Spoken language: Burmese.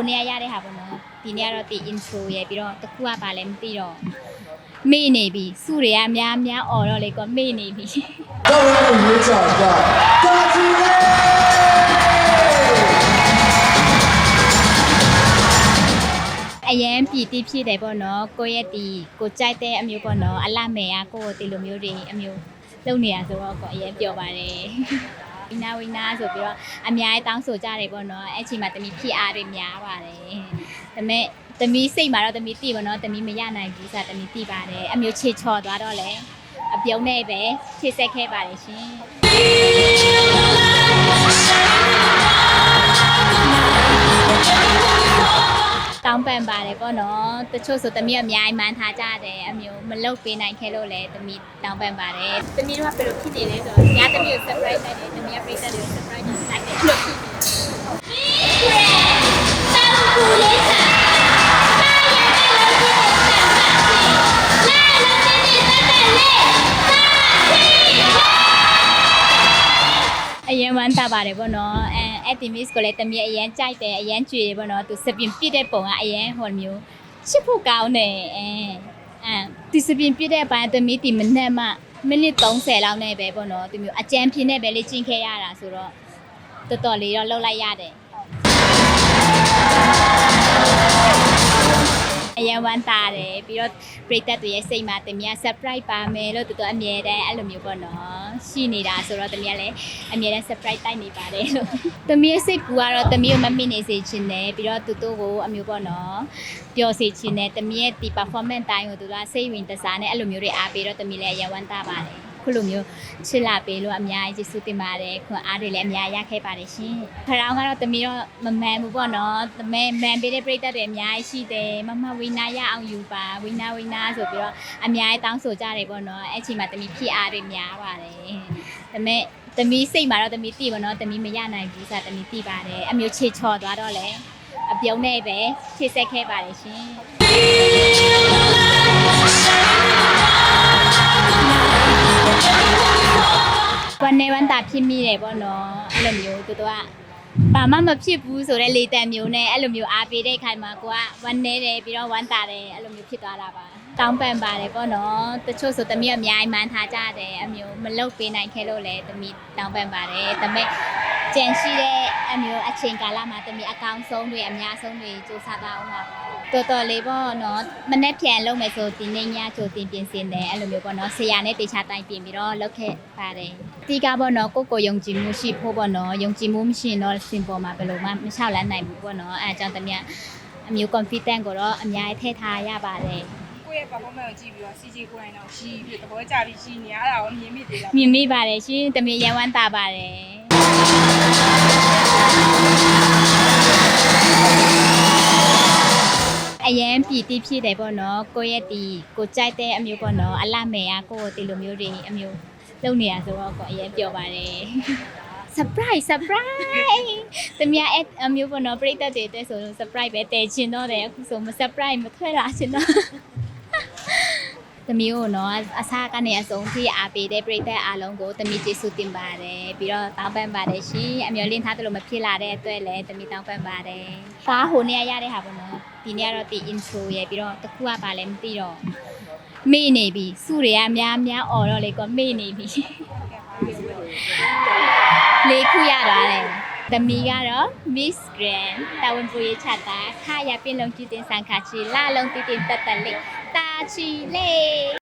ဟိုနေ့ရရတဲ့ဟာပေါ့နော်ဒီနေ့ကတော့ဒီ intro ရယ်ပြီးတော့တစ်ခုကပါလဲမသိတော့မေ့နေပြီစုတွေကများများអော်တော့လေကောမေ့နေပြီ တော့လည်းရွေးချယ်ကြတာချီလေ အရန်ပြည်တိဖြစ်တယ်ပေါ့နော်ကိုယ့်ရဲ့ဒီကိုကြိုက်တဲ့အမျိုးပေါ့နော်အလမယ်อ่ะကိုယ့်ကိုဒီလိုမျိုးတွေအမျိုးလုပ်နေရဆိုတော့ကိုယ်အရန်ပျော်ပါတယ် ဝိနာဝိနာဆိုပြီးတော့အများကြီးတောင်းဆိုကြတယ်ပေါ့နော်အဲ့ချိန်မှာတမီဖြစ်အားတွေများပါတယ်ဒါပေမဲ့တမီစိတ်မှာတော့တမီသိပါတော့တမီမရနိုင်ဘူးဆိုတာတမီသိပါတယ်အမျိုးချေချော်သွားတော့လေအပြုံးနဲ့ပဲချေဆက်ခဲ့ပါတယ်ရှင် တောင်းပန်ပါတယ်ပေါ့နော်တချို့ဆိုသမီးအများကြီးမှန်းထားကြတယ်အမျိုးမလုတ်ပေးနိုင်ခဲ့လို့လည်းသမီးတောင်းပန်ပါတယ်သမီးတို့ကဘယ်လိုဖြစ်နေလဲဆိုတော့ညာသမီးကို surprise လိုက်တယ်သမီးကပြိတ္တတွေကို surprise လိုက်တယ်လို့ဖြစ်နေအရင်ဝမ်းတာပါတယ်ပေါ့နော်အဲ အဲ့ဒီ miss ကိုလည်းတမီးအရင်ကြိုက်တယ်အရင်ကြွေတယ်ပေါ့နော်သူစပင်ပြစ်တဲ့ပုံကအရင်ဟိုမျိုးချစ်ဖို့ကောင်းတယ်အဲအဲဒီစပင်ပြစ်တဲ့အပိုင်းတမီးဒီမနဲ့မှမိနစ်30လောက်နဲ့ပဲပေါ့နော်သူမျိုးအကြမ်းပြင်းနဲ့ပဲလေ့ကျင့်ခဲ့ရတာဆိုတော့တော်တော်လေးတော့လှုပ်လိုက်ရတယ် အရင်ဝမ်းတာတယ်ပြီးတော့ပရိသတ်တွေရဲ့စိတ်မှာတမီးက surprise ပါမယ်လို့တော်တော်အမြဲတမ်းအဲ့လိုမျိုးပေါ့နော်ရှိနေတာဆိုတော့တမီးကလည်းအမြဲတမ်း surprise တိုက်နေပါတယ်လို့တမီးရဲ့စိတ်ကူကတော့တမီးကိုမမိနေစေချင်တယ်ပြီးတော့သူတို့ကိုအမျိုးပေါ့နော်ပျော်စေချင်တယ်တမီးရဲ့ဒီ performance တိုင်းကိုသူကစိတ်ဝင်တစားနဲ့အဲ့လိုမျိုးတွေအားပေးတော့တမီးလည်းအရင်ဝမ်းတာပါတယ် ခုလိုမျိုးချစ်လာပေးလို့အများကြီးကျေးဇူးတင်ပါတယ်ခွန်အားတွေလည်းအများကြီးရခဲ့ပါတယ်ရှင်ခရောင်းကတော့တမီးတော့မမှန်ဘူးပေါ့နော်တမဲမှန်ပေးတဲ့ပြိတ္တတွေအများကြီးရှိတယ်မမဝိနာရအောင်ယူပါဝိနာဝိနာဆိုပြီးတော့အများကြီးတောင်းဆိုကြတယ်ပေါ့နော်အဲ့ချိန်မှာတမီးဖြစ်အားတွေများပါတယ်ဒါပေမဲ့တမီးစိတ်မှာတော့တမီးသိပါတော့တမီးမရနိုင်ဘူးဆိုတာတမီးသိပါတယ်အမျိုးချေချော်သွားတော့လေအပြုံးနဲ့ပဲချေဆက်ခဲ့ပါတယ်ရှင် ဝမ်းနေဝမ်းသာဖြစ်မိတယ်ပေါ့နော်အဲ့လိုမျိုးသူတို့ကဘာမှမဖြစ်ဘူးဆိုတဲ့လေတံမျိုးနဲ့အဲ့လိုမျိုးအားပေးတဲ့ခိုင်မှာကိုကဝမ်းနေတယ်ပြီးတော့ဝမ်းသာတယ်အဲ့လိုမျိုးဖြစ်သွားတာပါတောင်းပန်ပါတယ်ပေါ့နော်တချို့ဆိုတမီးအများကြီးမှန်ထားကြတယ်အမျိုးမလုတ်ပေးနိုင်ခဲ့လို့လည်းတမီးတောင်းပန်ပါတယ်ဒါပေမဲ့ ကြံရှိတဲ့အမျိုးအချိန်ကာလမှာတမီးအကောင်းဆုံးတွေအများဆုံးတွေစူးစမ်းပါအောင်ပါတော်တော်လေးပေါ့နော်မနေ့ပြန်လုပ်မယ်ဆိုဒီနေ့ညချိုတင်ပြင်ဆင်တယ်အဲ့လိုမျိုးပေါ့နော်ဆရာနဲ့တေချာတိုင်ပြင်ပြီးတော့လုပ်ခဲ့ပါတယ်ဒီကပေါ့နော်ကိုကိုယုံကြည်မှုရှိဖို့ပေါ့နော်ယုံကြည်မှုမရှိရင်တော့စင်ပေါ်မှာဘယ်လိုမှမလျှောက်လန်းနိုင်ဘူးပေါ့နော်အဲအကြောင်းတမီးအမျိုး confident ကိုတော့အများကြီးထည့်ထားရပါတယ်ကိုယ့်ရဲ့ performance ကိုကြည့်ပြီးတော့ CJ ကိုယ်တိုင်တော့ရှိပြီးသဘောကျပြီးရှိနေရတာကိုမြင်မိသေးလားမြင်မိပါတယ်ရှင်တမီးရန်ဝမ်းတာပါတယ် တိဖြစ်တယ်ပေါ့နော်ကိုယ့်ရဲ့ဒီကိုကြိုက်တဲ့အမျိုးပေါ့နော်အလမယ်อ่ะကိုယ့်ကိုဒီလိုမျိုးတွေအမျိုးလုပ်နေရဆိုတော့ကိုယ်အရန်ပျော်ပါတယ် surprise surprise တမီးအဲ့အမျိုးပေါ့နော်ပြိတ္တတွေတဲ့ဆို surprise ပဲတည်ချင်တော့တယ်အခုဆိုမ surprise မထွက်လာချင်တော့ သမီးကိုတော့အစားကနေအဆုံးထိအားပေးတဲ့ပရိသတ်အားလုံးကိုသမီးကျေးဇူးတင်ပါတယ်ပြီးတော့တောင်းပန်ပါတယ်ရှင်အမျိုးလင်းထားတယ်လို့မဖြစ်လာတဲ့အတွက်လည်းသမီးတောင်းပန်ပါတယ်။ဒါဟိုနေ့ရတဲ့ဟာပေါ့နော်ဒီနေ့ကတော့ဒီ intro ရယ်ပြီးတော့တစ်ခုကပါလဲမသိတော့မေ့နေပြီစုတွေကများများអော်တော့လေကောမေ့နေပြီလေးခုရတာလေသမီးကတော့ Miss Grand တာဝန်ပူရချတာခါရပြင်းလုံးကြည့်တင်ဆန်ခါချီလာလုံးတည်တင်တက်တက်လေး တာချီလေး